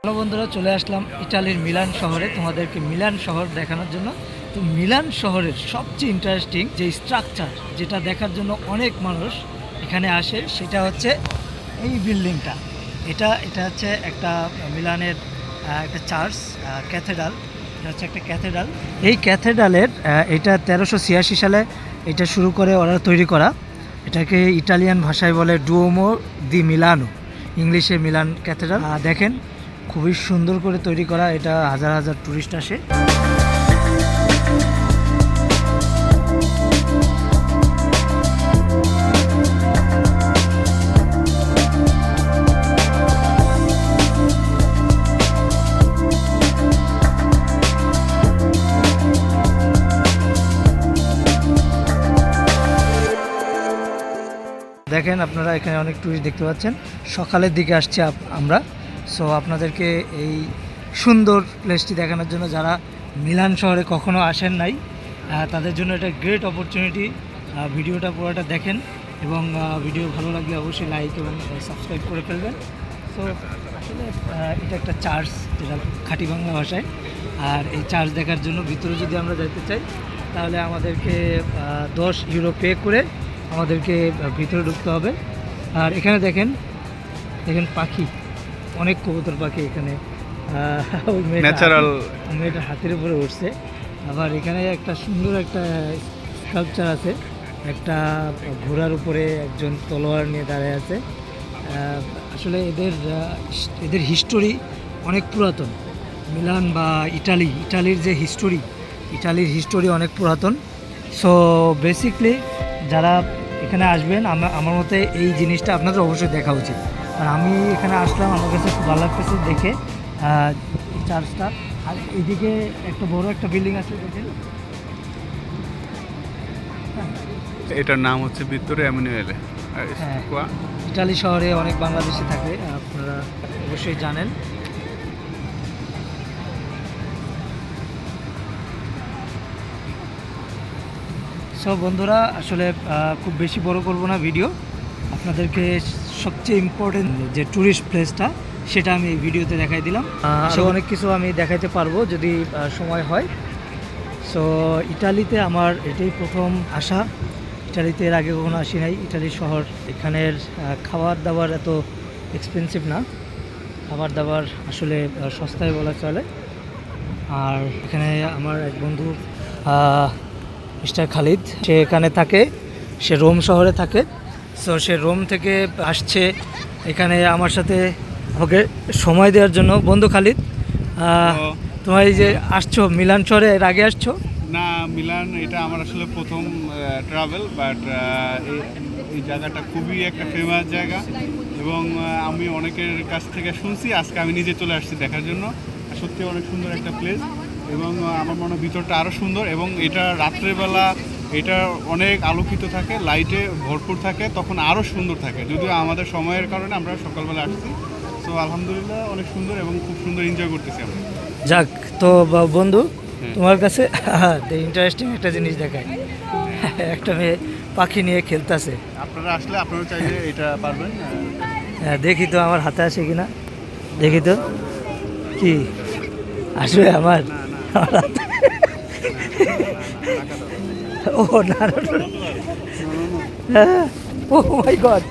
Hello বন্ধুরা, চলে আসলাম ইটালির মিলান শহরে। তোমাদেরকে মিলান শহর দেখানোর জন্য। তো মিলান শহরের সবচেয়ে ইন্টারেস্টিং যে স্ট্রাকচার যেটা দেখার জন্য অনেক মানুষ এখানে আসে, সেটা হচ্ছে এই বিল্ডিংটা এটা এটা হচ্ছে একটা মিলানের একটা চার্চ ক্যাথেড্রাল এটা হচ্ছে একটা ক্যাথেড্রাল এই ক্যাথেড্রালের এটা তেরোশো ছিয়াশি সালে এটা শুরু করে ওরা তৈরি করা। এটাকে ইটালিয়ান ভাষায় বলে ডুওমো দি মিলানো ইংলিশে মিলান ক্যাথেড্রাল দেখেন খুবই সুন্দর করে তৈরি করা এটা হাজার হাজার টুরিস্ট আসে। দেখেন আপনারা এখানে অনেক টুরিস্ট দেখতে পাচ্ছেন। সকালের দিকে আসছে আমরা। সো আপনাদেরকে এই সুন্দর প্লেসটি দেখানোর জন্য যারা মিলান শহরে কখনো আসেন নাই তাদের জন্য এটা গ্রেট অপরচুনিটি ভিডিওটা পুরোটা দেখেন এবং ভিডিও ভালো লাগলে অবশ্যই লাইক এবং সাবস্ক্রাইব করে ফেলবেন। তো আসলে এটা একটা চার্চ যেটা খাঁটি বাংলা ভাষায়। আর এই চার্চ দেখার জন্য ভিতরে যদি আমরা যেতে চাই, তাহলে আমাদেরকে দশ ইউরো পে করে আমাদেরকে ভিতরে ঢুকতে হবে। আর এখানে দেখেন দেখেন পাখি। অনেক কবুতর পাখি এখানে। মেয়েটা ন্যাচারাল মেয়েটা হাতের উপরে উঠছে। আবার এখানে একটা সুন্দর একটা স্কাল্পচার আছে। একটা ঘোড়ার উপরে একজন তলোয়ার নিয়ে দাঁড়ায় আছে। আসলে এদের এদের হিস্টোরি অনেক পুরাতন। মিলান বা ইটালি ইটালির যে হিস্টোরি ইটালির হিস্টোরি অনেক পুরাতন। সো বেসিকলি যারা এখানে আসবেন আমার মতে এই জিনিসটা আপনাদের অবশ্যই দেখা উচিত। আর আমি এখানে আসলাম আমার কাছে খুব ভালো লাগতেছে দেখে। চার্চটা আর এইদিকে একটা বড় একটা বিল্ডিং আছে দেখেন। এটার নাম হচ্ছে ভিক্টোরিয়া এমুনিয়েলে হ্যাঁ। ইটালি শহরে অনেক বাংলাদেশি থাকে আপনারা অবশ্যই জানেন। সব বন্ধুরা আসলে খুব বেশি বড় করব না ভিডিও। আপনাদেরকে সবচেয়ে ইম্পর্টেন্ট যে ট্যুরিস্ট প্লেসটা সেটা আমি এই ভিডিওতে দেখাই দিলাম। আরও অনেক কিছু আমি দেখাইতে পারব যদি সময় হয়। সো ইটালিতে আমার এটাই প্রথম আসা ইটালিতে এর আগে কখনো আসি নাই। ইটালি শহর এখানের খাবার দাবার এত এক্সপেন্সিভ না। খাবার দাবার আসলে সস্তায় বলা চলে। আর এখানে আমার এক বন্ধু মিস্টার খালিদ সে এখানে থাকে। সে রোম শহরে থাকে। সো সে রোম থেকে আসছে। এখানে আমার সাথে আমাকে সময় দেওয়ার জন্য। বন্ধু খালিদ তোমার এই যে আসছো মিলান শহরে এর আগে আসছো? না মিলান এটা আমার আসলে প্রথম ট্রাভেল বাট এই জায়গাটা খুবই একটা ফেমাস জায়গা। এবং আমি অনেকের কাছ থেকে শুনছি আজকে আমি নিজে চলে আসছি দেখার জন্য। সত্যি অনেক সুন্দর একটা প্লেস এবং আমার মনে হয় ভিতরটা আরও সুন্দর। এবং এটা রাত্রেবেলা এটা অনেক আলোকিত থাকে লাইটে ভরপুর থাকে তখন আরও সুন্দর থাকে। যদিও আমাদের সময়ের কারণে আমরা সকালবেলা আসছি। তো আলহামদুলিল্লাহ অনেক সুন্দর এবং খুব সুন্দর এনজয় করতেছি আমরা। যাক তো বন্ধু হ্যাঁ। তোমার কাছে ইন্টারেস্টিং একটা জিনিস দেখায় একটা মেয়ে পাখি নিয়ে খেলতেছে। আপনারা আসলে আপনারা চাইলে এটা পারবেন। হ্যাঁ, দেখি তো আমার হাতে আসে কিনা। দেখি তো। কি? আসবে আমার? আমার হাতে? ও না। হ্যাঁ, ও মাই গড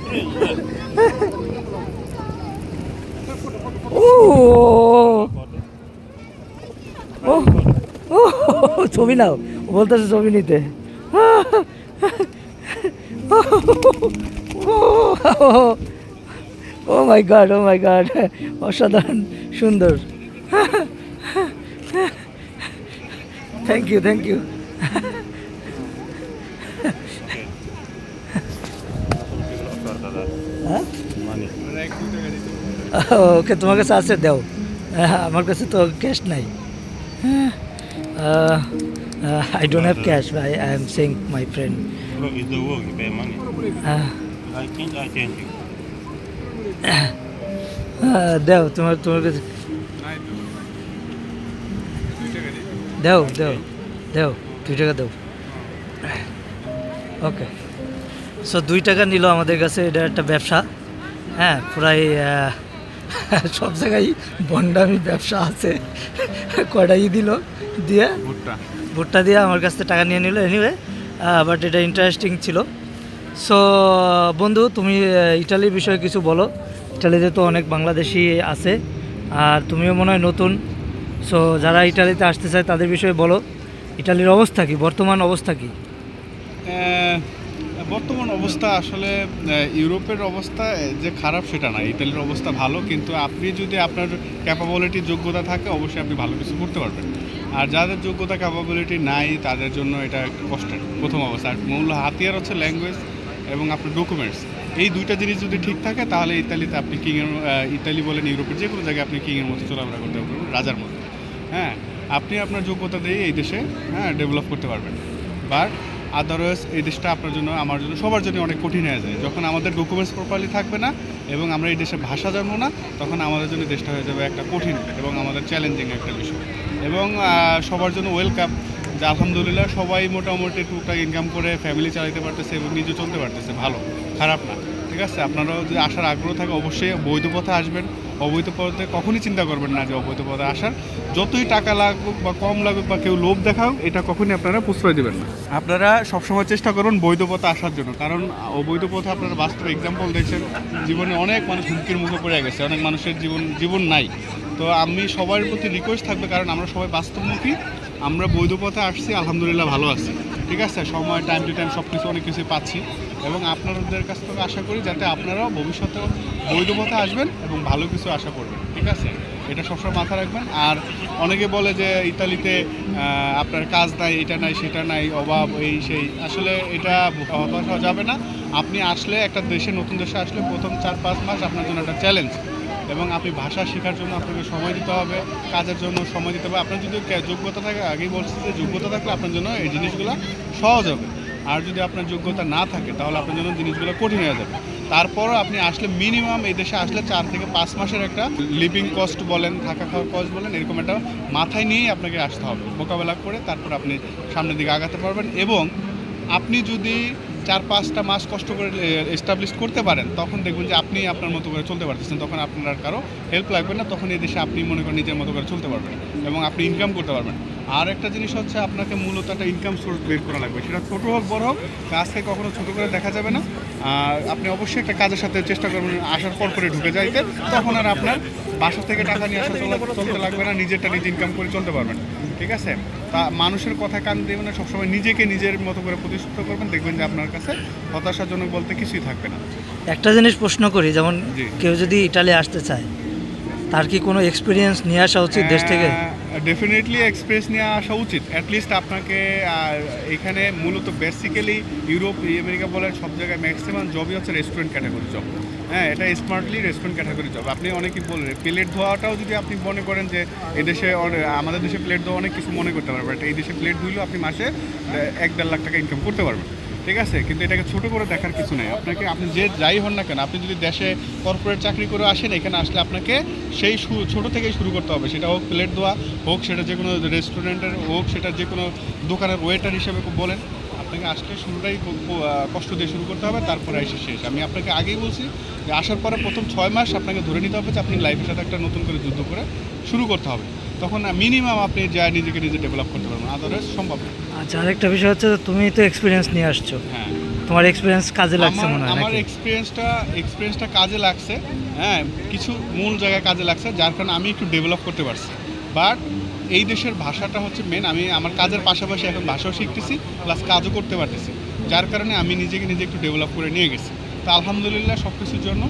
ও ও ছবি নাও। বলতেছে ছবি নিতে। ও মাই গড ও মাই গড অসাধারণ সুন্দর। Thank you thank you okay তোমার কাছে আছে দাও। হ্যাঁ, আমার কাছে তো ক্যাশ নাই। I don't have cash I I am saying my friend. দাও তোমার তোমার কাছে। দাও দাও দাও দুই টাকা দাও। ওকে সো দুই টাকা নিল আমাদের কাছে এটা একটা ব্যবসা। হ্যাঁ আহ, সব জায়গায় বন্ডামি ব্যবসা আছে। কয়টা ই দিল? দিয়ে? ভুট্টা। ভুট্টা দিয়ে আমার কাছ থেকে টাকা নিয়ে নিল। এনিওয়ে বাট এটা ইন্টারেস্টিং ছিল। সো বন্ধু তুমি ইটালির বিষয়ে কিছু বলো। ইটালিতে তো অনেক বাংলাদেশি আছে আর তুমিও মনে হয় নতুন। সো যারা ইটালিতে আসতে চায় তাদের বিষয়ে বলো। ইটালির অবস্থা কি? বর্তমান অবস্থা কি? বর্তমান অবস্থা আসলে ইউরোপের অবস্থা যে খারাপ সেটা না। ইতালির অবস্থা ভালো, কিন্তু আপনি যদি আপনার ক্যাপাবিলিটি যোগ্যতা থাকে, অবশ্যই আপনি ভালো কিছু করতে পারবেন। আর যাদের যোগ্যতা ক্যাপাবিলিটি নাই, তাদের জন্য এটা কষ্টের প্রথম অবস্থা। আর মূল হাতিয়ার হচ্ছে ল্যাঙ্গুয়েজ এবং আপনার ডকুমেন্টস এই দুইটা জিনিস যদি ঠিক থাকে, তাহলে ইতালিতে আপনি কিংয়ের ইতালি বলেন, ইউরোপের যে কোনো জায়গায় আপনি কিংয়ের মতো চলাফেরা করতে পারবেন, রাজার মতো। হ্যাঁ আপনি আপনার যোগ্যতা দিয়ে এই দেশে হ্যাঁ ডেভেলপ করতে পারবেন। বাট আদারওয়াইজ এই দেশটা আপনার জন্য, আমার জন্য, সবার জন্য অনেক কঠিন হয়ে যায়। যখন আমাদের ডকুমেন্টস প্রপারলি থাকবে না এবং আমরা এই দেশে ভাষা জানব না, তখন আমাদের জন্য দেশটা হয়ে যাবে একটা কঠিন এবং আমাদের চ্যালেঞ্জিং একটা বিষয়। এবং সবার জন্য ওয়েলকাম যে আলহামদুলিল্লাহ সবাই মোটামুটি টুকটাক ইনকাম করে ফ্যামিলি চালাতে পারতেছে এবং নিজে চলতে পারতেছে, ভালো। খারাপ না, ঠিক আছে? আপনারাও যদি আসার আগ্রহ থাকে, অবশ্যই বৈধ পথে আসবেন। অবৈধ পথে কখনই চিন্তা করবেন না যে অবৈধ পথে আসার। যতই টাকা লাগুক বা কম লাগুক বা কেউ লোভ দেখাও, এটা কখনই আপনারা প্রশ্রয় দেবেন না। আপনারা সবসময় চেষ্টা করুন বৈধ পথে আসার জন্য। কারণ অবৈধ পথে আপনারা বাস্তব এক্সাম্পল দেখছেন, জীবনে অনেক মানুষ হুমকির মুখে পড়ে গেছে, অনেক মানুষের জীবন জীবন নাই। তো আমি সবার প্রতি রিকোয়েস্ট থাকবে, কারণ আমরা সবাই বাস্তবমুখী, আমরা বৈধ পথে আসছি, আলহামদুলিল্লাহ ভালো আছি। ঠিক আছে? সময় টাইম টু টাইম সব কিছু অনেক কিছু পাচ্ছি। এবং আপনাদের কাছ থেকে আশা করি যাতে আপনারাও ভবিষ্যতে বৈধ পথে আসবেন এবং ভালো কিছু আশা করবেন, ঠিক আছে? এটা সবসময় মাথায় রাখবেন। আর অনেকে বলে যে ইতালিতে আপনার কাজ নাই, এটা নাই, সেটা নাই, অভাব, এই, সেই। আসলে এটা হতাশ যাবে না। আপনি আসলে একটা দেশে, নতুন দেশে আসলে প্রথম চার পাঁচ মাস আপনার জন্য একটা চ্যালেঞ্জ এবং আপনি ভাষা শেখার জন্য আপনাকে সময় দিতে হবে, কাজের জন্য সময় দিতে হবে। আপনার যদি যোগ্যতা থাকে, আগেই বলছি যে যোগ্যতা থাকলে আপনার জন্য এই জিনিসগুলো সহজ হবে। আর যদি আপনার যোগ্যতা না থাকে, তাহলে আপনার জন্য জিনিসগুলো কঠিন হয়ে যাবে। তারপর আপনি আসলে মিনিমাম এই দেশে আসলে চার থেকে পাঁচ মাসের একটা লিভিং কস্ট বলেন, থাকা খাওয়ার কস্ট বলেন, এরকম একটা মাথায় নিয়েই আপনাকে আসতে হবে। মোকাবেলা করে তারপর আপনি সামনের দিকে আগাতে পারবেন এবং আপনি যদি চার পাঁচটা মাস কষ্ট করে এস্টাবলিশ করতে পারেন, তখন দেখবেন যে আপনি আপনার মতো করে চলতে পারতেছেন। তখন আপনার কারও হেল্প লাগবে না, তখন এই দেশে আপনি মনে করেন নিজের মতো করে চলতে পারবেন এবং আপনি ইনকাম করতে পারবেন। আর একটা জিনিস হচ্ছে আপনাকে মূলত একটা ইনকাম সোর্স বের করা লাগবে। সেটা ছোটো হোক বড় হোক কাজকে কখনো ছোটো করে দেখা যাবে না। আর আপনি অবশ্যই একটা কাজের সাথে চেষ্টা করবেন আসার পর করে ঢুকে যাইতে। তখন আর আপনার বাসা থেকে টাকা নিয়ে আসা চলা- চলতে লাগবে না নিজেরটা নিজে ইনকাম করে চলতে পারবেন। ঠিক আছে? তা মানুষের কথা কান দেবেন না সবসময় নিজেকে নিজের মতো করে প্রতিষ্ঠিত করবেন দেখবেন যে আপনার কাছে হতাশাজনক বলতে কিছুই থাকবে না। একটা জিনিস প্রশ্ন করি যেমন কেউ যদি ইটালি আসতে চায় তার কি কোনো এক্সপিরিয়েন্স নিয়ে আসা উচিত দেশ থেকে? ডেফিনেটলি এক্সপ্রেস নিয়ে আসা উচিত। অ্যাটলিস্ট আপনাকে, আর এখানে মূলত বেসিক্যালি ইউরোপ আমেরিকা বলেন, সব জায়গায় ম্যাক্সিমাম জবই হচ্ছে রেস্টুরেন্ট ক্যাটাগরি জব হ্যাঁ এটা স্মার্টলি রেস্টুরেন্ট ক্যাটাগরি জব আপনি অনেকেই বললেন প্লেট ধোয়াটাও যদি আপনি মনে করেন যে এদেশে আমাদের দেশে প্লেট ধোয়া অনেক কিছু মনে করতে পারবেন এই দেশে প্লেট ধুইলেও আপনি মাসে এক দেড় লাখ টাকা ইনকাম করতে পারবেন। ঠিক আছে? কিন্তু এটাকে ছোট করে দেখার কিছু নেই। আপনাকে, আপনি যে যাই হন না কেন, আপনি যদি দেশে কর্পোরেট চাকরি করে আসেন, এখানে আসলে আপনাকে সেই ছোট থেকেই শুরু করতে হবে। সেটা হোক প্লেট দেওয়া হোক সেটা যে কোনো রেস্টুরেন্টের হোক সেটা যে কোনো দোকানের ওয়েটার হিসেবে বলেন। আপনাকে আসলে শুরুটাই কষ্ট দিয়ে শুরু করতে হবে, তারপরে এসে শেষ। আমি আপনাকে আগেই বলছি যে আসার পরে প্রথম ছয় মাস আপনাকে ধরে নিতে হবে যে আপনি লাইফের সাথে একটা নতুন করে যুদ্ধ করে শুরু করতে হবে। তখন মিনিমাম আপনি যা নিজেকে নিজে ডেভেলপ করতে পারবেন আদারওয়াইজ সম্ভব না। আচ্ছা আরেকটা বিষয় হচ্ছে তুমি তো এক্সপিরিয়েন্স নিয়ে আসছো। হ্যাঁ। তোমার এক্সপিরিয়েন্স কাজে লাগছে মনে হয় আমার এক্সপিরিয়েন্সটা এক্সপিরিয়েন্সটা কাজে লাগছে হ্যাঁ কিছু মূল জায়গায় কাজে লাগছে যার কারণে আমি একটু ডেভেলপ করতে পারছি। বাট এই দেশের ভাষাটা হচ্ছে মেন আমি আমার কাজের পাশাপাশি এখন ভাষাও শিখতেছি প্লাস কাজও করতে পারতেছি। যার কারণে আমি নিজেকে নিজে একটু ডেভেলপ করে নিয়ে গেছি। তো আলহামদুলিল্লাহ সব কিছুর জন্য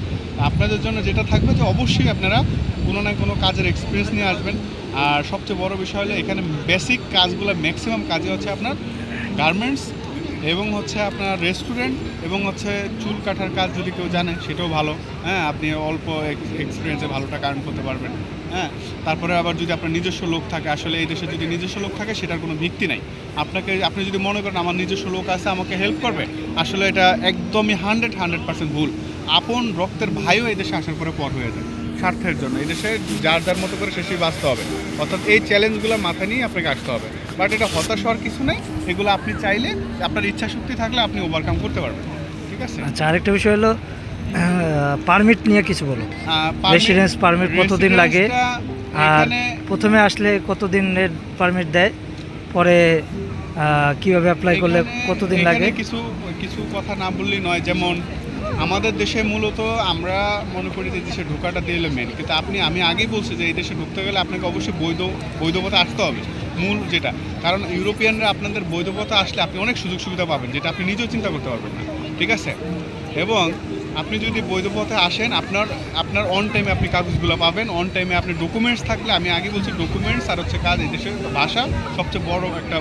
আপনাদের জন্য যেটা থাকবে যে অবশ্যই আপনারা কোনো না কোনো কাজের এক্সপিরিয়েন্স নিয়ে আসবেন। আর সবচেয়ে বড় বিষয় হলো এখানে বেসিক কাজগুলো ম্যাক্সিমাম কাজে হচ্ছে আপনার গার্মেন্টস এবং হচ্ছে আপনার রেস্টুরেন্ট এবং হচ্ছে চুল কাটার কাজ যদি কেউ জানে, সেটাও ভালো। হ্যাঁ আপনি অল্প এক্সপিরিয়েন্সে ভালো টাকা আর্ন করতে পারবেন। হ্যাঁ তারপরে আবার যদি আপনার নিজস্ব লোক থাকে, আসলে এই দেশে যদি নিজস্ব লোক থাকে, সেটার কোনো ভিত্তি নাই। আপনাকে, আপনি যদি মনে করেন আমার নিজস্ব লোক আছে, আমাকে হেল্প করবে, আসলে এটা একদমই হান্ড্রেড হান্ড্রেড পার্সেন্ট ভুল। আপন রক্তের ভাইও এই দেশে আসার পরে পর হয়ে যায়। স্বার্থের জন্য। এদেশে যার যার মতো করে শেষেই বাঁচতে হবে। অর্থাৎ এই চ্যালেঞ্জগুলো মাথায় নিয়ে আপনাকে আসতে হবে। বাট এটা হতাশ হওয়ার কিছু নেই। এগুলো আপনি চাইলে আপনার ইচ্ছা শক্তি থাকলে আপনি ওভারকাম করতে পারবেন। ঠিক আছে? আচ্ছা আরেকটা বিষয় হলো পারমিট নিয়ে কিছু বলো। রেসিডেন্স পারমিট কতদিন লাগে? আর প্রথমে আসলে কতদিনের পারমিট দেয়? পরে কীভাবে অ্যাপ্লাই করলে কতদিন লাগে? কিছু কিছু কথা না বললেই নয়। যেমন আমাদের দেশে মূলত আমরা মনে করি যে দেশে ঢোকাটা দিলে মেন কিন্তু আপনি, আমি আগেই বলছি যে এই দেশে ঢুকতে গেলে আপনাকে অবশ্যই বৈধ বৈধপথে আসতে হবে। মূল যেটা, কারণ ইউরোপিয়ানরা আপনাদের বৈধপথে আসলে আপনি অনেক সুযোগ সুবিধা পাবেন, যেটা আপনি নিজেও চিন্তা করতে পারবেন না। ঠিক আছে? এবং আপনি যদি বৈধ পথে আসেন, আপনার আপনার অন টাইমে আপনি কাগজগুলো পাবেন অন টাইমে আপনি ডকুমেন্টস থাকলে, আমি আগে বলছি ডকুমেন্টস আর হচ্ছে কাজ, এই দেশের ভাষা সবচেয়ে বড় একটা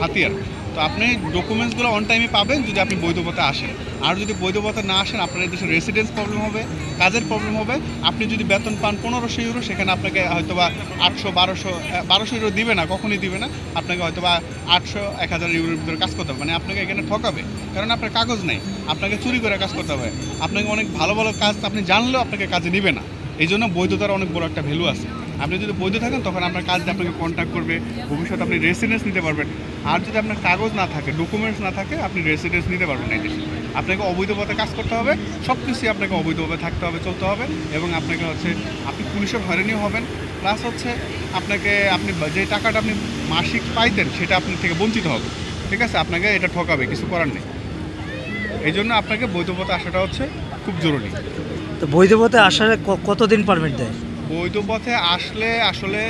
হাতিয়ার। তো আপনি ডকুমেন্টসগুলো অন টাইমে পাবেন যদি আপনি বৈধ পথে আসেন। আর যদি বৈধ পথে না আসেন, আপনার এই দেশে রেসিডেন্স প্রবলেম হবে, কাজের প্রবলেম হবে। আপনি যদি বেতন পান পনেরোশো ইউরো সেখানে আপনাকে হয়তো বা আটশো, বারোশো বারোশো ইউরো দিবে না, কখনই দিবে না। আপনাকে হয়তো বা আটশো, এক হাজার ইউরোর ভিতরে কাজ করতে হবে। মানে আপনাকে এখানে ঠকাবে। কারণ আপনার কাগজ নেই। আপনাকে চুরি করে কাজ করতে হবে। আপনাকে অনেক ভালো ভালো কাজ আপনি জানলেও আপনাকে কাজে নিবে না। এই জন্য বৈধতার অনেক বড় একটা ভ্যালু আছে। আপনি যদি বৈধ থাকেন, তখন আপনার কাজ দিয়ে আপনাকে কন্ট্যাক্ট করবে, ভবিষ্যতে আপনি রেসিডেন্স নিতে পারবেন। আর যদি আপনার কাগজ না থাকে ডকুমেন্টস না থাকে, আপনি রেসিডেন্স নিতে পারবেন এই দেশে। আপনাকে অবৈধ পথে কাজ করতে হবে সব কিছুই আপনাকে অবৈধভাবে থাকতে হবে, চলতে হবে এবং আপনাকে হচ্ছে, আপনি পুলিশের হয়রানিও হবেন। প্লাস হচ্ছে, আপনাকে, আপনি যে টাকাটা আপনি মাসিক পাইতেন, সেটা আপনি থেকে বঞ্চিত হবে ঠিক আছে? আপনাকে এটা ঠকাবে, কিছু করার নেই। এই জন্য আপনাকে বৈধ পথে আসাটা হচ্ছে খুব জরুরি। তো বৈধ পথে আসার কতদিন পারমিট দেয়? বৈধ পথে আসলে আসলে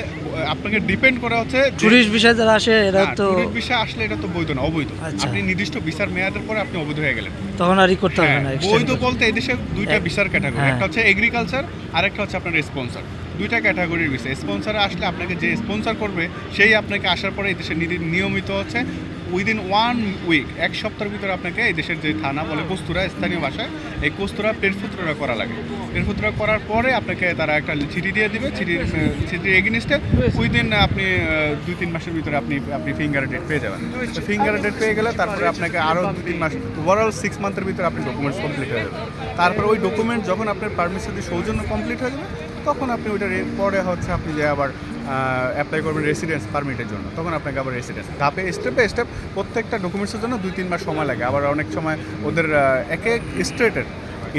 আপনাকে ডিপেন্ড করা হচ্ছে টুরিস্ট বিষয় যারা আসে এরা তো tourist visa আসলে এটা তো বৈধ না অবৈধ। আচ্ছা। আপনি নির্দিষ্ট ভিসার মেয়াদের পরে আপনি অবৈধ হয়ে গেলেন। তখন আর ই করতে হবে হ্যাঁ, না বৈধ বলতে এই দেশে দুইটা ভিসার ক্যাটাগরি হ্যাঁ। একটা হচ্ছে এগ্রিকালচার আর একটা হচ্ছে আপনার স্পন্সর দুইটা ক্যাটাগরির ভিসা স্পন্সর আসলে আপনাকে যে স্পন্সর করবে সেই আপনাকে আসার পরে এই দেশে নিয়মিত হচ্ছে উইদিন ওয়ান উইক এক সপ্তাহের ভিতরে আপনাকে এই দেশের যে থানা বলে কস্তুরা স্থানীয় ভাষায়, এই কস্তুরা পেরফুত্ররা করা লাগে। পেরফুত্রা করার পরে আপনাকে তারা একটা চিঠি দিয়ে দিবে। চিঠির চিঠির এগেনিস্টে উইদিন আপনি দুই তিন মাসের ভিতরে আপনি আপনি ফিঙ্গার ডেট পেয়ে যাবেন। ফিঙ্গার ডেট পেয়ে গেলে তারপরে আপনাকে আরও দু তিন মাস ওভারঅল সিক্স মান্থের ভিতরে আপনি ডকুমেন্টস কমপ্লিট হয়ে যাবে। তারপরে ওই ডকুমেন্ট যখন আপনার পারমিশন দিয়ে সৌজন্য কমপ্লিট হয়ে যাবে, তখন আপনি ওইটার পরে হচ্ছে আপনি যে আবার অ্যাপ্লাই করবেন রেসিডেন্স পারমিটের জন্য। তখন আপনাকে আবার রেসিডেন্স ধাপে স্টেপে স্টেপ প্রত্যেকটা ডকুমেন্টসের জন্য দুই, তিন মাস সময় লাগে। আবার অনেক সময় ওদের এক এক স্টেটের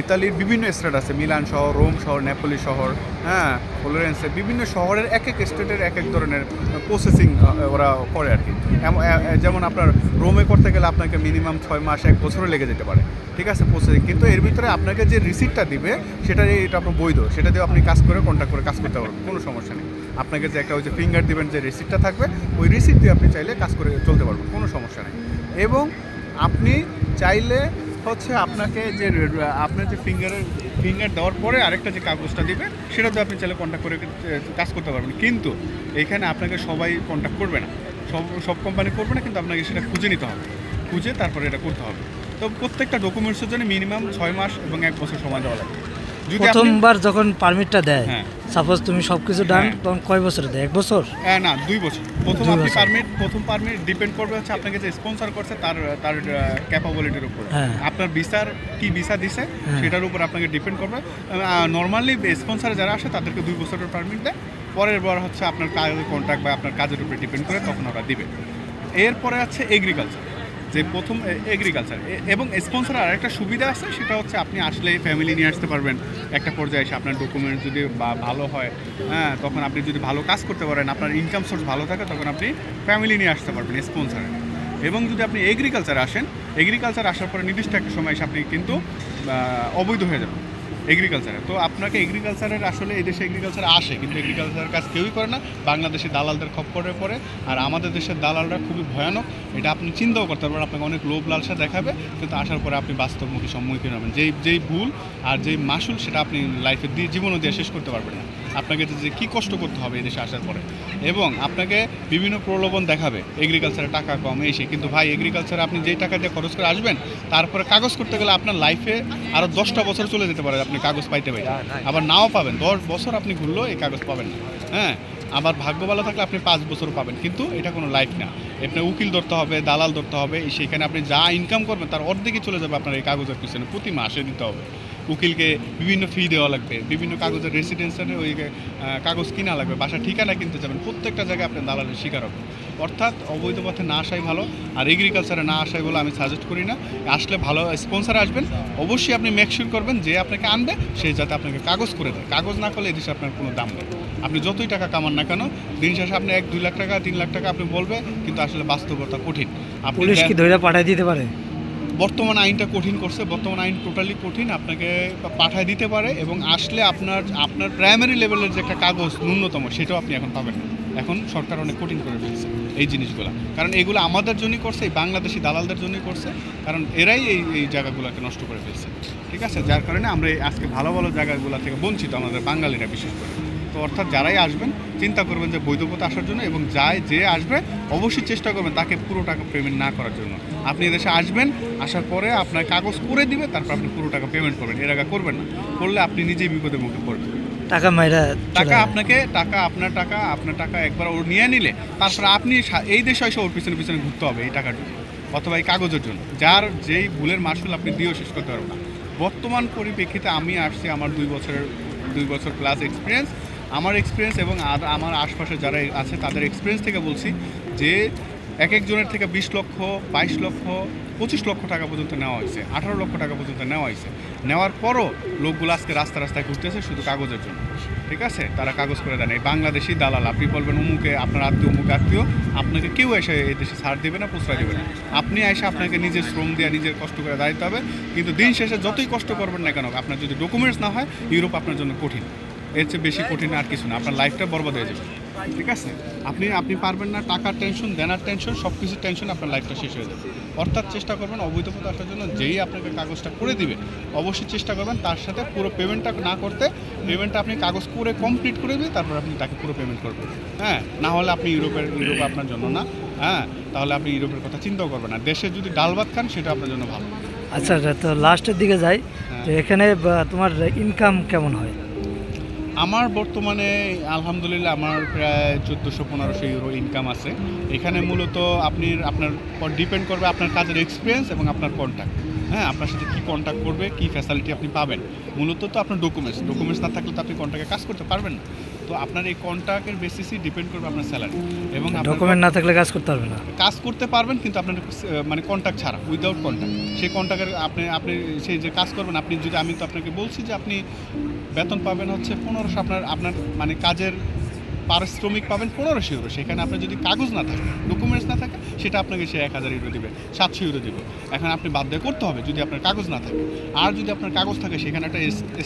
ইতালির বিভিন্ন স্টেট আছে। মিলান শহর, রোম শহর, নেপোলি শহর হ্যাঁ ফ্লোরেন্সে বিভিন্ন শহরের এক এক স্টেটের এক এক ধরনের প্রসেসিং ওরা করে আর কি। যেমন আপনার রোমে করতে গেলে আপনাকে মিনিমাম ছয় মাস, এক বছরও লেগে যেতে পারে। ঠিক আছে? প্রসেসিং কিন্তু এর ভিতরে আপনাকে যে রিসিপ্টটা দিবে সেটা এটা আপনার বৈধ। সেটা দিয়ে আপনি কাজ করে কন্ট্যাক্ট করে কাজ করতে পারবেন। কোনো সমস্যা নেই। আপনাকে যে একটা ওই যে ফিঙ্গার দিবেন যে রিসিপ্টটা থাকবে, ওই রিসিপ্ট দিয়ে আপনি চাইলে কাজ করে চলতে পারবেন, কোনো সমস্যা নেই। এবং আপনি চাইলে হচ্ছে আপনাকে যে আপনার যে ফিঙ্গারের ফিঙ্গার দেওয়ার পরে আরেকটা যে কাগজটা দিবে, সেটা তো আপনি চাইলে কন্ট্যাক্ট করে কাজ করতে পারবেন। কিন্তু এখানে আপনাকে সবাই কন্ট্যাক্ট করবে না। সব সব কোম্পানি করবে না, কিন্তু আপনাকে সেটা খুঁজে নিতে হবে। খুঁজে তারপরে এটা করতে হবে। তো প্রত্যেকটা ডকুমেন্টসের জন্য মিনিমাম ছয় মাস এবং এক বছর সময় দেওয়া লাগে যদি আপনি প্রথমবার যখন পারমিটটা দেয় হ্যাঁ। সাপোজ তুমি সব কিছু ডান হ্যাঁ। তখন কয় বছর দেয় এক বছর হ্যাঁ, না দুই বছর প্রথম আপনি। পারমিট প্রথম পারমিট ডিপেন্ড করবে হচ্ছে আপনাকে যে স্পন্সর করছে তার তার ক্যাপাবিলিটির উপর হ্যাঁ। আপনার ভিসার কি ভিসা দিছে হ্যাঁ। সেটার উপর আপনাকে ডিপেন্ড করবে নর্মালি স্পন্সর যারা আসে তাদেরকে দুই বছরের পারমিট দেয় পরের বার হচ্ছে আপনার কাজের কন্ট্রাক্ট বা আপনার কাজের উপরে ডিপেন্ড করে তখন ওরা দিবে এরপরে আছে এগ্রিকালচার যে প্রথম এগ্রিকালচার এবং স্পন্সর আর একটা সুবিধা আছে, সেটা হচ্ছে আপনি আসলে ফ্যামিলি নিয়ে আসতে পারবেন। একটা পর্যায়ে এসে আপনার ডকুমেন্ট যদি ভালো হয় হ্যাঁ তখন আপনি যদি ভালো কাজ করতে পারেন, আপনার ইনকাম সোর্স ভালো থাকে, তখন আপনি ফ্যামিলি নিয়ে আসতে পারবেন স্পন্সরে এবং যদি আপনি এগ্রিকালচার আসেন এগ্রিকালচার আসার পরে নির্দিষ্ট একটা সময় এসে আপনি কিন্তু অবৈধ হয়ে যাবেন। এগ্রিকালচারে তো আপনাকে এগ্রিকালচারের আসলে এই দেশে এগ্রিকালচার আসে, কিন্তু এগ্রিকালচারের কাজ কেউই করে না। বাংলাদেশের দালালদের খপ্পরে পড়ে, আর আমাদের দেশের দালালরা খুবই ভয়ানক। এটা আপনি চিন্তাও করতে পারবেন আপনাকে অনেক লোভ লালসা দেখাবে, কিন্তু আসার পরে আপনি বাস্তবমুখী সম্মুখীন হবেন। যেই যেই ভুল আর যেই মাসুল, সেটা আপনি লাইফে দিয়ে জীবনও দিয়ে শেষ করতে পারবেন না। আপনাকে যে- কি কষ্ট করতে হবে এই দেশে আসার পরে। এবং আপনাকে বিভিন্ন প্রলোভন দেখাবে। এগ্রিকালচারে টাকা কম এসে কিন্তু ভাই এগ্রিকালচারে আপনি যেই টাকা দিয়ে খরচ করে আসবেন তারপরে কাগজ করতে গেলে আপনার লাইফে আরও দশটা বছর চলে যেতে পারে আপনি কাগজ পাইতে পারেন আবার নাও পাবেন। দশ বছর আপনি ঘুরলেও এই কাগজ পাবেন না। হ্যাঁ? আবার ভাগ্য ভালো থাকলে আপনি পাঁচ বছর পাবেন, কিন্তু এটা কোনো লাইফ না। আপনি উকিল ধরতে হবে, দালাল ধরতে হবে সেখানে আপনি যা ইনকাম করবেন তার অর্ধেকই চলে যাবে আপনার এই কাগজের পিছনে, প্রতি মাসে দিতে হবে। উকিলকে বিভিন্ন ফি দেওয়া লাগবে, বিভিন্ন কাগজের রেসিডেন্সিয়ালে ওই কাগজ কিনা লাগবে বাসা ঠিকানা কিনতে যাবেন, প্রত্যেকটা জায়গায় আপনি দালালের শিকার হবেন। অর্থাৎ অবৈধ পথে না আসাই ভালো, আর এগ্রিকালচারে না আসাই বলে আমি সাজেস্ট করি না। আসলে ভালো স্পন্সার আসবেন, অবশ্যই আপনি মেকশিওর করবেন যে আপনাকে আনবে, সে যাতে আপনাকে কাগজ করে দেয়। কাগজ না করলে এদেশে আপনার কোনো দাম নেই। আপনি যতই টাকা কামান না কেন দিন শেষে আপনি এক দুই লাখ টাকা তিন লাখ টাকা আপনি বলবে কিন্তু আসলে বাস্তবতা কঠিন। আপনি পুলিশ কি ধরে পাঠিয়ে দিতে পারে? বর্তমান আইনটা কঠিন করছে বর্তমান আইন টোটালি কঠিন আপনাকে পাঠায় দিতে পারে এবং আসলে আপনার আপনার প্রাইমারি লেভেলের যে একটা কাগজ ন্যূনতম সেটাও আপনি এখন পাবেন। না এখন সরকার অনেক কঠিন করে ফেলছে এই জিনিসগুলো। কারণ এগুলো আমাদের জন্যই করছে এই বাংলাদেশি দালালদের জন্যই করছে কারণ এরাই এই এই জায়গাগুলোকে নষ্ট করে ফেলছে। ঠিক আছে? যার কারণে আমরা এই আজকে ভালো ভালো জায়গাগুলো থেকে বঞ্চিত আমাদের বাঙালিরা বিশেষ করে। তো অর্থাৎ যারাই আসবেন চিন্তা করবেন যে বৈধ পথে আসার জন্য এবং যায় যে আসবে অবশ্যই চেষ্টা করবেন তাকে পুরো টাকা পেমেন্ট না করার জন্য। আপনি এদেশে আসবেন আসার পরে আপনার কাগজ করে দিবে তারপর আপনি পুরো টাকা পেমেন্ট করবেন। এর আগে করবেন না করলে আপনি নিজেই বিপদের মুখে পড়বেন। টাকা মাইরা টাকা আপনাকে টাকা আপনার টাকা আপনার টাকা একবার ওর নিয়ে নিলে তারপর আপনি এই দেশে এসে ওর পিছনে পিছনে ঘুরতে হবে এই টাকার জন্য অথবা এই কাগজের জন্য। যার যেই ভুলের মাসুল আপনি দিয়েও শেষ করতে পারবেন না। বর্তমান পরিপ্রেক্ষিতে আমি আসছি আমার দুই বছরের দুই বছর প্লাস এক্সপিরিয়েন্স আমার এক্সপিরিয়েন্স এবং আর আমার আশপাশে যারা আছে, তাদের এক্সপিরিয়েন্স থেকে বলছি যে এক একজনের থেকে বিশ লক্ষ, বাইশ লক্ষ, পঁচিশ লক্ষ টাকা পর্যন্ত নেওয়া হয়েছে, আঠারো লক্ষ টাকা পর্যন্ত নেওয়া হয়েছে। নেওয়ার পরও লোকগুলো আজকে রাস্তা রাস্তায় ঘুরতেছে শুধু কাগজের জন্য। ঠিক আছে? তারা কাগজ করে দেন এই বাংলাদেশি দালাল, আপনি বলবেন অমুকে, আপনার আত্মীয়, অমুক আত্মীয়, আপনাকে কেউ এসে এই দেশে ছাড় দেবে না, প্রশ্রয় দেবে না। আপনি এসে আপনাকে নিজের শ্রম দিয়ে, নিজের কষ্ট করে দাঁড়াতে হবে। কিন্তু দিন শেষে যতই কষ্ট করবেন না কেন, আপনার যদি ডকুমেন্টস না হয় ইউরোপ আপনার জন্য কঠিন। এর চেয়ে বেশি কঠিন আর কিছু না। আপনার লাইফটা বরবাদ হয়ে যাবে। ঠিক আছে? আপনি আপনি পারবেন না টাকার টেনশন দেনার টেনশন সব কিছুর টেনশন আপনার লাইফটা শেষ হয়ে যাবে। অর্থাৎ চেষ্টা করবেন অবৈধ পথে আসার জন্য যেই আপনাকে কাগজটা করে দিবে অবশ্যই চেষ্টা করবেন তার সাথে পুরো পেমেন্টটা না করতে পেমেন্টটা আপনি কাগজ করে কমপ্লিট করে দিবে তারপর আপনি তাকে পুরো পেমেন্ট করবেন। হ্যাঁ? না হলে আপনি ইউরোপের ইউরোপ আপনার জন্য না। হ্যাঁ? তাহলে আপনি ইউরোপের কথা চিন্তাও করবেন না। দেশে যদি ডাল ভাত খান সেটা আপনার জন্য ভালো। আচ্ছা আচ্ছা, তো লাস্টের দিকে যাই। হ্যাঁ। এখানে তোমার ইনকাম কেমন হয়? আমার বর্তমানে আলহামদুলিল্লাহ আমার প্রায় চোদ্দোশো পনেরোশো ইউরো ইনকাম আছে। এখানে মূলত আপনি আপনার ডিপেন্ড করবে আপনার কাজের এক্সপিরিয়েন্স এবং আপনার কন্ট্যাক্ট হ্যাঁ আপনার সাথে কী কন্ট্যাক্ট করবে কী ফ্যাসিলিটি আপনি পাবেন। মূলত তো আপনার ডকুমেন্টস ডকুমেন্টস না থাকলে তো আপনি কন্ট্যাক্টে কাজ করতে পারবেন না। তো আপনার এই কন্ট্যাক্টের বেসিসই ডিপেন্ড করবে আপনার স্যালারি এবং ডকুমেন্ট না থাকলে কাজ করতে পারবে না। কাজ করতে পারবেন কিন্তু আপনার মানে কন্ট্যাক্ট ছাড়া উইদাউট কন্ট্যাক্ট সেই কন্ট্যাক্টের আপনি আপনি সেই যে কাজ করবেন আপনি যদি আমি তো আপনাকে বলছি যে আপনি বেতন পাবেন হচ্ছে পনেরোশো আপনার আপনার মানে কাজের পারিশ্রমিক পাবেন পনেরোশো ইউরো সেখানে আপনার যদি কাগজ না থাকে ডকুমেন্টস না থাকে, সেটা আপনাকে সে এক হাজার ইউরো দেবে, সাতশো ইউরো দেবে। এখন আপনি বাধ্য করতে হবে যদি আপনার কাগজ না থাকে। আর যদি আপনার কাগজ থাকে, সেখানে একটা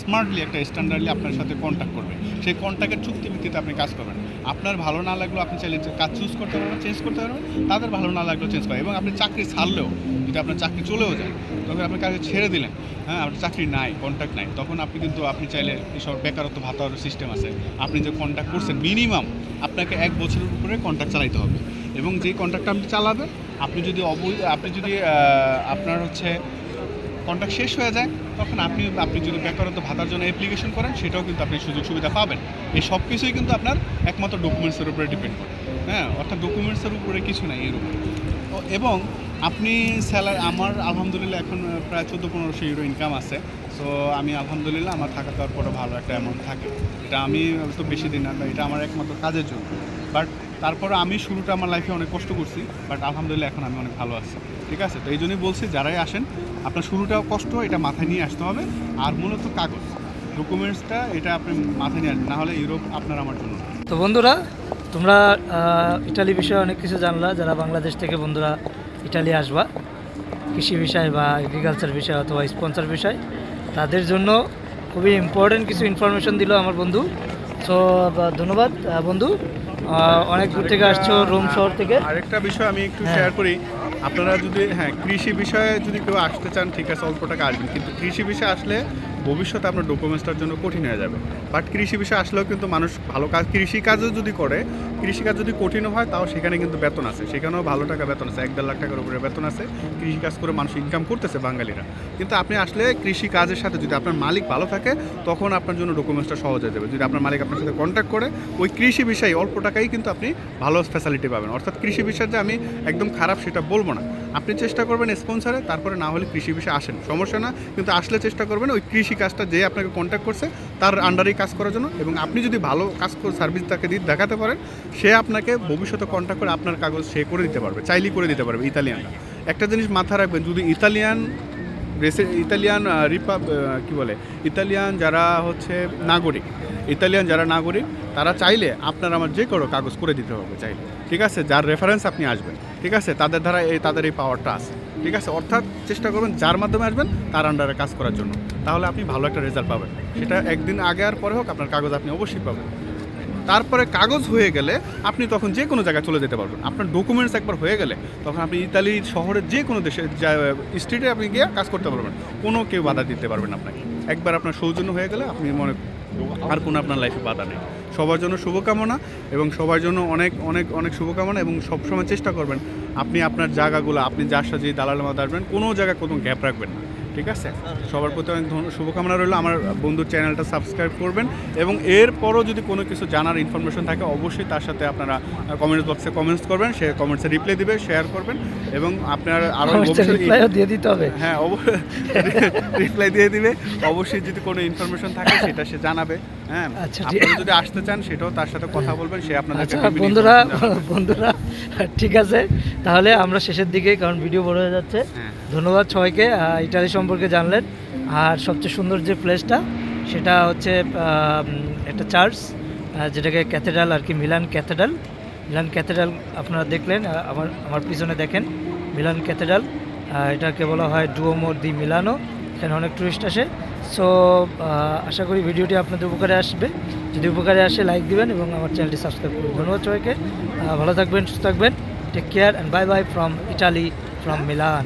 স্মার্টলি একটা স্ট্যান্ডার্ডলি আপনার সাথে কন্ট্যাক্ট করবে। সেই কন্ট্যাক্টের চুক্তি ভিত্তিতে আপনি কাজ করবেন আপনার ভালো না লাগলেও আপনি চাইলে কাজ চুজ করতে পারবেন চেঞ্জ করতে পারবেন, তাদের ভালো না লাগলেও চেঞ্জ করেন এবং আপনি চাকরি ছাড়লেও, যদি আপনার চাকরি চলেও যায়, তখন আপনি কাজে ছেড়ে দিলেন হ্যাঁ আপনার চাকরি নাই কন্ট্যাক্ট নাই, তখন আপনি কিন্তু, আপনি চাইলে এসব বেকারত্ব ভাতার সিস্টেম আছে। আপনি যে কন্ট্যাক্ট করছেন মিনিমাম আপনাকে এক বছরের উপরে কন্ট্যাক্ট চালাইতে হবে। এবং যেই কন্ট্রাক্টটা আপনি চালাবেন, আপনি যদি অবৈধ আপনি যদি আপনার হচ্ছে কন্ট্যাক্ট শেষ হয়ে যায়, তখন আপনি আপনি যদি বেকারত্ব ভাতার জন্য অ্যাপ্লিকেশন করেন, সেটাও কিন্তু আপনি সুযোগ সুবিধা পাবেন। এই সব কিছুই কিন্তু আপনার একমাত্র ডকুমেন্টসের উপরে ডিপেন্ড করে। হ্যাঁ অর্থাৎ ডকুমেন্টসের উপরে কিছু নাই এর উপরে। এবং আপনি স্যালারি আমার আলহামদুলিল্লাহ এখন প্রায় চোদ্দ পনেরোশো ইউরো ইনকাম আছে। সো আমি আলহামদুলিল্লাহ আমার থাকা দেওয়ার পরে ভালো একটা অ্যামাউন্ট থাকে। এটা আমি তো বেশি দিন না এটা আমার একমাত্র কাজের জন্য। বাট তারপরে আমি শুরুটা আমার লাইফে অনেক কষ্ট করছি বাট আলহামদুলিল্লাহ এখন আমি অনেক ভালো আছি। ঠিক আছে? তো এই জন্যই বলছি, যারাই আসেন, আপনার শুরুটাও কষ্ট, এটা মাথায় নিয়ে আসতে হবে। আর মূলত কাগজ। ডকুমেন্টসটা এটা আপনি মাথায় নিয়ে আসবেন, না হলে ইউরোপ আপনার আমার জন্য তো বন্ধুরা, তোমরা ইটালি বিষয়ে অনেক কিছু জানলা, যারা বাংলাদেশ থেকে বন্ধুরা ইটালি আসবা। কৃষি বিষয় বা এগ্রিকালচার বিষয় অথবা স্পন্সর বিষয়। তাদের জন্য খুবই ইম্পর্টেন্ট কিছু ইনফরমেশন দিল আমার বন্ধু। সো ধন্যবাদ বন্ধু। অনেক দূর থেকে আসছো রোম শহর থেকে। আরেকটা বিষয় আমি একটু হ্যাঁ। শেয়ার করি। আপনারা যদি হ্যাঁ কৃষি বিষয়ে যদি কেউ আসতে চান ঠিক আছে অল্প টাকা আসবেন কিন্তু কৃষি বিষয়ে আসলে ভবিষ্যতে আপনার ডকুমেন্টসটার জন্য কঠিন হয়ে যাবে। বাট কৃষি বিষয় আসলেও কিন্তু মানুষ ভালো কাজ কৃষিকাজও যদি করে, কৃষিকাজ যদি কঠিন হয়, তাও সেখানে কিন্তু বেতন আছে। সেখানেও ভালো টাকা বেতন আছে। এক দেড় লাখ টাকার উপরে বেতন আছে। কৃষিকাজ করে মানুষ ইনকাম করতেছে বাঙালিরা। কিন্তু আপনি আসলে কৃষি কাজের সাথে যদি আপনার মালিক ভালো থাকে, তখন আপনার জন্য ডকুমেন্টসটা সহজ হয়ে যাবে। যদি আপনার মালিক আপনার সাথে কন্ট্যাক্ট করে, ওই কৃষি বিষয়ে অল্প টাকাই কিন্তু আপনি ভালো ফ্যাসিলিটি পাবেন। অর্থাৎ কৃষি বিষয় যে আমি একদম খারাপ সেটা বলব না। আপনি চেষ্টা করবেন স্পন্সারে, তারপরে না হলে কৃষি বিষয়ে আসেন। সমস্যা না, কিন্তু আসলে চেষ্টা করবেন ওই কৃষি কাজটা যে আপনাকে কন্ট্যাক্ট করছে, তার আন্ডারেই কাজ করার জন্য। এবং আপনি যদি ভালো কাজ করে সার্ভিস তাকে দিয়ে দেখাতে পারেন, সে আপনাকে ভবিষ্যতে কন্ট্যাক্ট করে আপনার কাগজ সে করে দিতে পারবে, চাইলেই করে দিতে পারবে ইতালিয়ানরা। একটা জিনিস মাথায় রাখবেন, যদি ইতালিয়ান রেসে ইতালিয়ান রিপাব কী বলে? ইতালিয়ান যারা হচ্ছে নাগরিক, ইতালিয়ান যারা নাগরিক তারা চাইলে আপনার আমার যে কোনো কাগজ করে দিতে হবে চাইলে। ঠিক আছে? যার রেফারেন্স আপনি আসবেন। ঠিক আছে? তাদের দ্বারা এই, তাদের এই পাওয়ারটা আছে। ঠিক আছে? অর্থাৎ চেষ্টা করবেন যার মাধ্যমে আসবেন, তার আন্ডারে কাজ করার জন্য। তাহলে আপনি ভালো একটা রেজাল্ট পাবেন। সেটা একদিন আগে আর পরে হোক, আপনার কাগজ আপনি অবশ্যই পাবেন। তারপরে কাগজ হয়ে গেলে আপনি তখন যে কোনো জায়গায় চলে যেতে পারবেন। আপনার ডকুমেন্টস একবার হয়ে গেলে তখন আপনি ইতালি শহরের যে কোনো দেশে স্ট্রিটে আপনি গিয়ে কাজ করতে পারবেন। কোনো কেউ বাধা দিতে পারবেন আপনাকে। একবার আপনার সৌজন্য হয়ে গেলে আপনি মনে, আর কোনো আপনার লাইফে বাধা নেই। সবার জন্য শুভকামনা এবং সবার জন্য অনেক অনেক অনেক শুভকামনা এবং সবসময় চেষ্টা করবেন আপনি আপনার জায়গাগুলো, আপনি যার সাথে দালাল দাঁড়বেন আসবেন কোনো জায়গায় কোনো গ্যাপ রাখবেন না। ঠিক আছে? সবার প্রতি অনেক শুভকামনা রইল। আমার বন্ধুর চ্যানেলটা সাবস্ক্রাইব করবেন এবং এরপরও যদি কোনো কিছু জানার ইনফরমেশন থাকে অবশ্যই তার সাথে আপনারা কমেন্টস বক্সে কমেন্টস করবেন। সে কমেন্টসে রিপ্লাই দিবে শেয়ার করবেন এবং আপনার আরও দিয়ে দিতে হবে। হ্যাঁ অবশ্যই রিপ্লাই দিয়ে দিবে। অবশ্যই যদি কোনো ইনফরমেশন থাকে সেটা সে জানাবে। হ্যাঁ আচ্ছা, ঠিক- যদি আসতে চান সেটাও তার সাথে কথা বলবেন। সে আপনাদেরকে আচ্ছা বন্ধুরা বন্ধুরা ঠিক আছে। তাহলে আমরা শেষের দিকে কারণ ভিডিও বড় হয়ে যাচ্ছে। হ্যাঁ। ধন্যবাদ সবাইকে ইটালি সম্পর্কে জানলেন। আর সবচেয়ে সুন্দর যে প্লেসটা, সেটা হচ্ছে একটা চার্চ যেটাকে ক্যাথেড্রাল আর কি, মিলান ক্যাথেড্রাল। মিলান ক্যাথেড্রাল আপনারা দেখলেন আমার আমার পিছনে দেখেন, মিলান ক্যাথেড্রাল। এটাকে বলা হয় ডুয়োমোর দি মিলানো এখানে অনেক টুরিস্ট আসে। সো আশা করি ভিডিওটি আপনাদের উপকারে আসবে। যদি উপকারে আসে লাইক দিবেন এবং আমার চ্যানেলটি সাবস্ক্রাইব করবেন। ধন্যবাদ সবাইকে। ভালো থাকবেন, সুস্থ থাকবেন। Take care and bye bye from Italy from Milan